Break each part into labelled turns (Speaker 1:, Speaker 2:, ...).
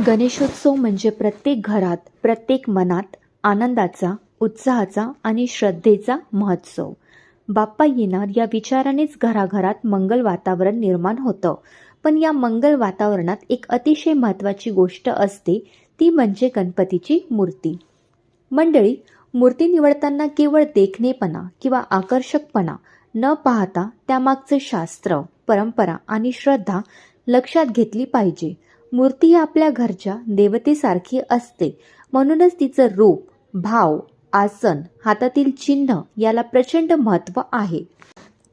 Speaker 1: गणेशोत्सव म्हणजे प्रत्येक घरात प्रत्येक मनात आनंदाचा उत्साहाचा आणि श्रद्धेचा महोत्सव. बाप्पा येणार या विचारानेच घराघरात मंगल वातावरण निर्माण होतं. पण या मंगल वातावरणात एक अतिशय महत्त्वाची गोष्ट असते ती म्हणजे गणपतीची मूर्ती. मंडळी मूर्ती निवडताना केवळ देखणेपणा किंवा आकर्षकपणा न पाहता त्यामागचं शास्त्र परंपरा आणि श्रद्धा लक्षात घेतली पाहिजे. मूर्ती आपल्या घरच्या देवतेसारखी असते. म्हणूनच तिचं रूप भाव आसन हातातील चिन्ह याला प्रचंड महत्त्व आहे.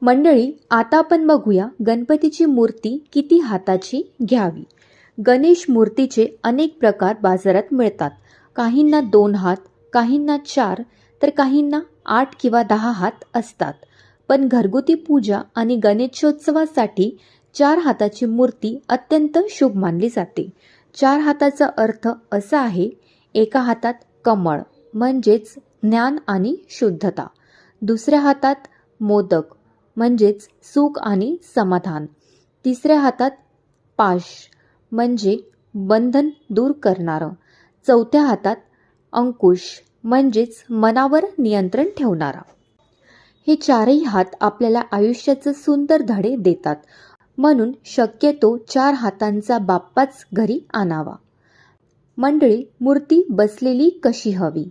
Speaker 1: मंडळी आता आपण बघूया गणपतीची मूर्ती किती हाताची घ्यावी. गणेश मूर्तीचे अनेक प्रकार बाजारात मिळतात. काहींना दोन हात काहींना चार तर काहींना आठ किंवा दहा हात असतात. पण घरगुती पूजा आणि गणेशोत्सवासाठी चार हाताची मूर्ती अत्यंत शुभ मानली जाते. चार हाताचा अर्थ असा आहे एका हातात कमळ म्हणजेच ज्ञान आणि शुद्धता. दुसऱ्या हातात मोदक म्हणजेच सुख आणि समाधान. तिसऱ्या हातात पाश म्हणजे बंधन दूर करणारं. चौथ्या हातात अंकुश म्हणजेच मनावर नियंत्रण ठेवणारा. हे चारही हात आपल्याला आयुष्याचं सुंदर धडे देतात. म्हणून शक्यतो चार हातांचा बाप्पाच घरी आणावा. मंडळी मूर्ती बसलेली कशी हवी?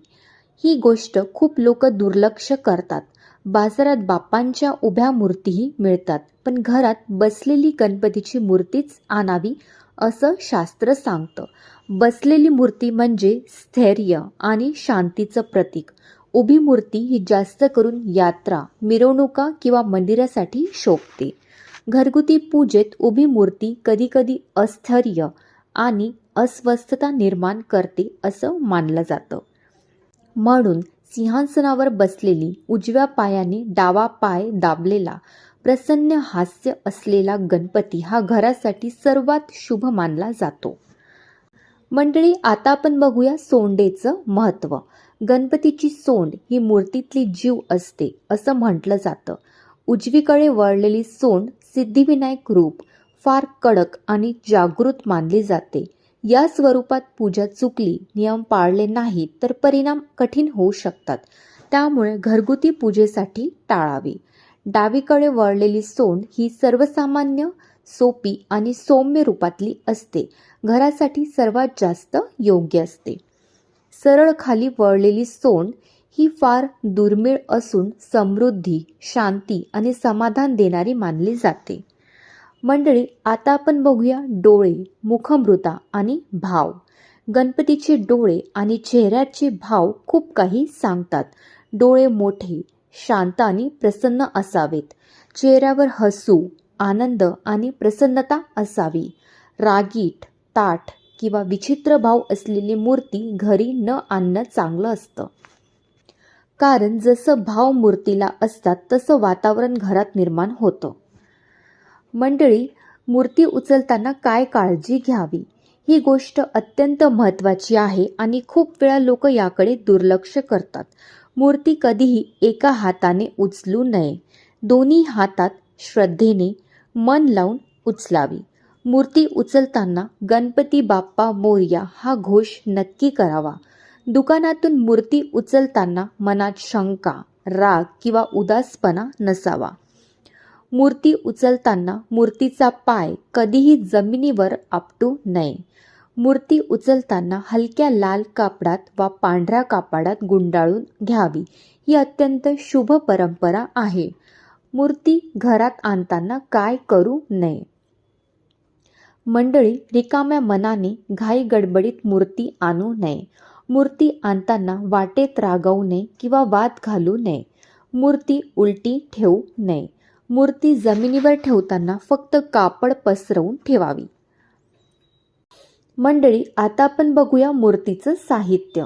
Speaker 1: ही गोष्ट खूप लोक दुर्लक्ष करतात. बाजारात बाप्पांच्या उभ्या मूर्तीही मिळतात पण घरात बसलेली गणपतीची मूर्तीच आणावी असं शास्त्र सांगतं. बसलेली मूर्ती म्हणजे स्थैर्य आणि शांतीचं प्रतीक. उभी मूर्ती ही जास्त करून यात्रा मिरवणुका किंवा मंदिरासाठी शोभते. घरगुती पूजेत उभी मूर्ती कधीकधी अस्थैर्य आणि अस्वस्थता निर्माण करते असं मानलं जातं. म्हणून सिंहासनावर बसलेली उजव्या पायाने डावा पाय दाबलेला प्रसन्न हास्य असलेला गणपती हा घरासाठी सर्वात शुभ मानला जातो. मंडळी आता आपण बघूया सोंडेचं महत्त्व. गणपतीची सोंड ही मूर्तीतली जीव असते असं म्हटलं जातं. उजवीकडे वळलेली सोंड सिद्धिविनायक रूप फार कडक आणि जागृत मानली जाते. या स्वरूपात पूजा चुकली नियम पाळले नाहीत तर परिणाम कठीण होऊ शकतात. त्यामुळे घरगुती पूजेसाठी टाळावी. डावीकडे वळलेली सोंड ही सर्वसामान्य सोपी आणि सौम्य रूपातली असते. घरासाठी सर्वात जास्त योग्य असते. सरळ खाली वळलेली सोंड ही फार दुर्मिळ असून समृद्धी शांती आणि समाधान देणारी मानली जाते. मंडळी आता आपण बघूया डोळे मुखमृता आणि भाव. गणपतीचे डोळे आणि चेहऱ्याचे भाव खूप काही सांगतात. डोळे मोठे शांत आणि प्रसन्न असावेत. चेहऱ्यावर हसू आनंद आणि प्रसन्नता असावी. रागीट ताठ किंवा विचित्र भाव असलेली मूर्ती घरी न आणणं चांगलं असतं. कारण जसं भाव मूर्तीला असतात तसं वातावरण घरात निर्माण होतं. मंडळी मूर्ती उचलताना काय काळजी घ्यावी? ही गोष्ट अत्यंत महत्त्वाची आहे आणि खूप वेळा लोक याकडे दुर्लक्ष करतात. मूर्ती कधीही एका हाताने उचलू नये. दोन्ही हातात श्रद्धेने मन लावून उचलावी. मूर्ती उचलताना गणपती बाप्पा मोर्या हा घोष नक्की करावा. दुकानातून मूर्ती उचलताना मनात शंका राग किंवा उदासपणा नसावा. मूर्ती उचलताना मूर्तीचा पाय कधीही जमिनीवर आपटू नये. मूर्ती उचलताना हलक्या लाल कापडात वा पांढऱ्या कापडात गुंडाळून घ्यावी. ही अत्यंत शुभ परंपरा आहे. मूर्ती घरात आणताना काय करू नये? मंडळी रिकाम्या मनाने घाई गडबडीत मूर्ती आणू नये. मूर्ती आणताना वाटेत रागवू नये किंवा वाद घालू नये. मूर्ती उलटी ठेवू नये. मूर्ती जमिनीवर ठेवताना फक्त कापड पसरवून ठेवावी. मंडळी आता आपण बघूया मूर्तीचं साहित्य.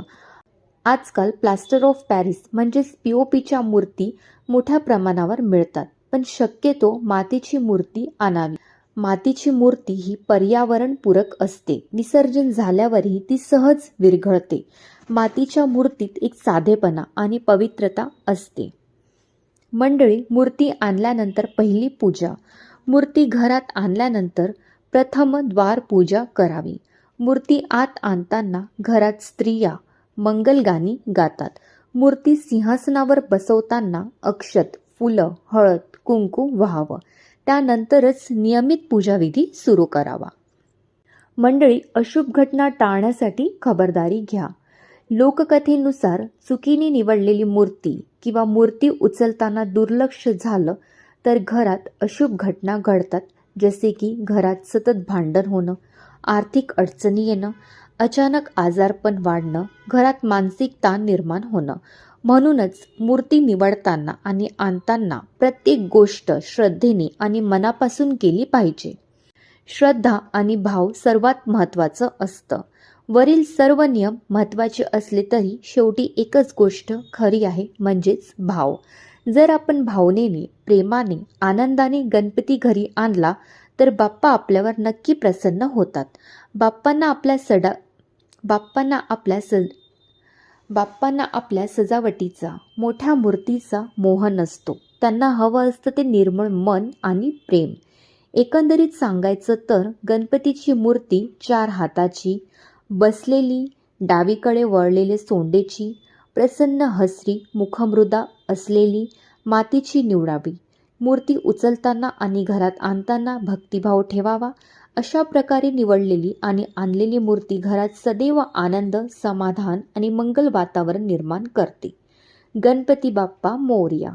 Speaker 1: आजकाल प्लास्टर ऑफ पॅरिस म्हणजेच पी ओ पीच्या मूर्ती मोठ्या प्रमाणावर मिळतात. पण शक्यतो मातीची मूर्ती आणावी. मातीची मूर्ती ही पर्यावरणपूरक असते. विसर्जन झाल्यावरही ती सहज विरघळते. मातीच्या मूर्तीत एक साधेपणा आणि पवित्रता असते. मंडळी मूर्ती आणल्यानंतर पहिली पूजा. मूर्ती घरात आणल्यानंतर प्रथम द्वार पूजा करावी. मूर्ती आत आणताना घरात स्त्रिया मंगलगाणी गातात. मूर्ती सिंहासनावर बसवताना अक्षत फुलं हळद कुंकू व्हावं. त्यानंतरच नियमित पूजाविधी सुरू करावा. मंडळी अशुभ घटना टाळण्यासाठी खबरदारी घ्या. लोककथेनुसार चुकीने निवडलेली मूर्ती किंवा मूर्ती उचलताना दुर्लक्ष झालं तर घरात अशुभ घटना घडतात जसे की घरात सतत भांडण होणं आर्थिक अडचणी येणं अचानक आजारपण वाढणं घरात मानसिक ताण निर्माण होणं. म्हणूनच मूर्ती निवडताना आणि आणताना प्रत्येक गोष्ट श्रद्धेने आणि मनापासून केली पाहिजे. श्रद्धा आणि भाव सर्वात महत्त्वाचं असतं. वरील सर्व नियम महत्त्वाचे असले तरी शेवटी एकच गोष्ट खरी आहे म्हणजेच भाव. जर आपण भावनेने प्रेमाने आनंदाने गणपती घरी आणला तर बाप्पा आपल्यावर नक्की प्रसन्न होतात. बाप्पांना आपल्या सडा बाप्पांना आपल्या स बाप्पांना आपल्या सजावटीचा मोठ्या मूर्तीचा मोह नसतो. त्यांना हवं असतं ते निर्मळ मन आणि प्रेम. एकंदरीत सांगायचं तर गणपतीची मूर्ती चार हाताची बसलेली डावीकडे वळलेले सोंडेची प्रसन्न हसरी मुखमृदा असलेली मातीची निवडावी. मूर्ती उचलताना आणि घरात आणताना भक्तिभाव ठेवावा अशा प्रकारे निवडलेली आणि आणलेली मूर्ती घरात सदैव आनंद समाधान आणि मंगल वातावरण निर्माण करते. गणपती बाप्पा मोर्या